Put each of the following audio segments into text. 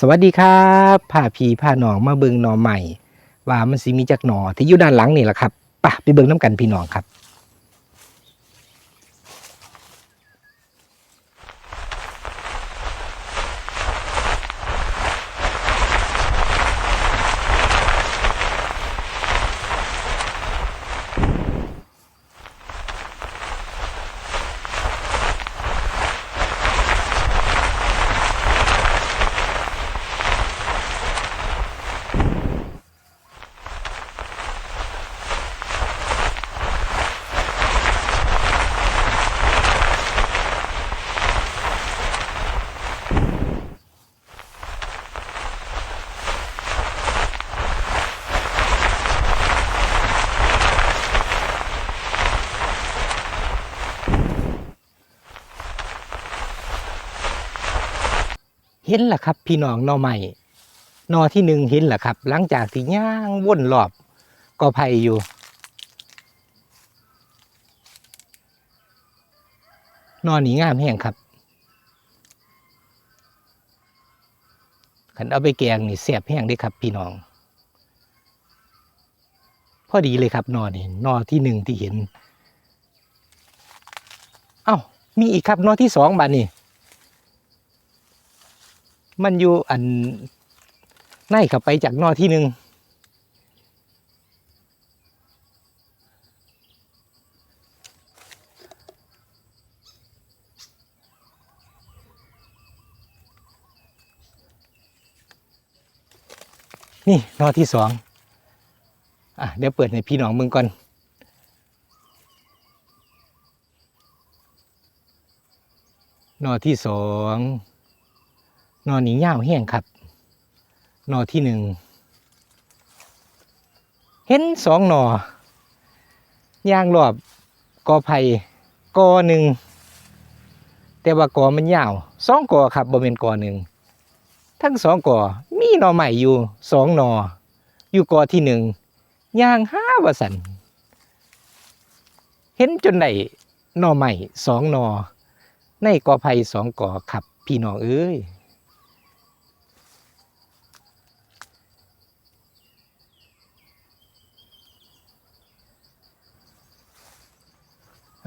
สวัสดีครับผ่าพีผ่าหนองมาเบิงหนอใหม่ ว่ามันสิมีจักหนอที่อยู่ด้านหลังนี่แหละครับปะไปเบิงน้ำกันพี่น้องครับ เห็นแหละครับ พี่น้องนอใหม่นอที่หนึ่งเห็นแหละครับ หลังจากที่ย่างว่นรอบกอไผ่อยู่นอนหนีงามแห้งครับขันเอาไปแกงนี่แสบแห้งเด้ครับ พี่น้อง พอดีเลยครับนอนี่นอที่หนึ่งที่เห็น เอ้ามีอีกครับนอที่สองบานนี่ มันอยู่อันในเข้าไปจากนอที่หนึ่งนี่นอที่สองอะเดี๋ยวเปิดให้พี่น้องมึงก่อน นอที่สอง นอนหนียาวแห้งครับ นอที่หนึ่ง เห็นสองนอย่างรอบกอไผ่กอหนึ่ง แต่ว่ากอมันยาวสองกอครับบ่เป็นกอหนึ่ง ทั้งสองกอมีหนอใหม่อยู่สองหนอ อยู่กอที่หนึ่งย่างห้าวสันเห็นจนได้หนอใหม่สองหนอ ในกอไผ่สองกอครับพี่น้องเอ้ย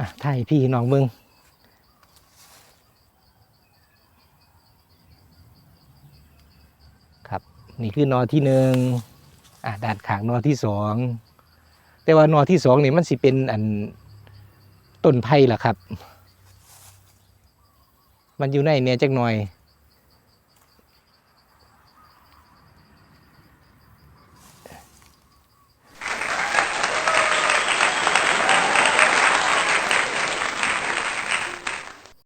อะถ่ายพี่น้องมึงครับ นี่คือนอที่หนึ่งอะด้านขางนอที่สองแต่ว่านอที่สองนี่มันสิเป็นอันต้นไผ่ล่ะครับ มันอยู่ในเนี่ยจักหน่อย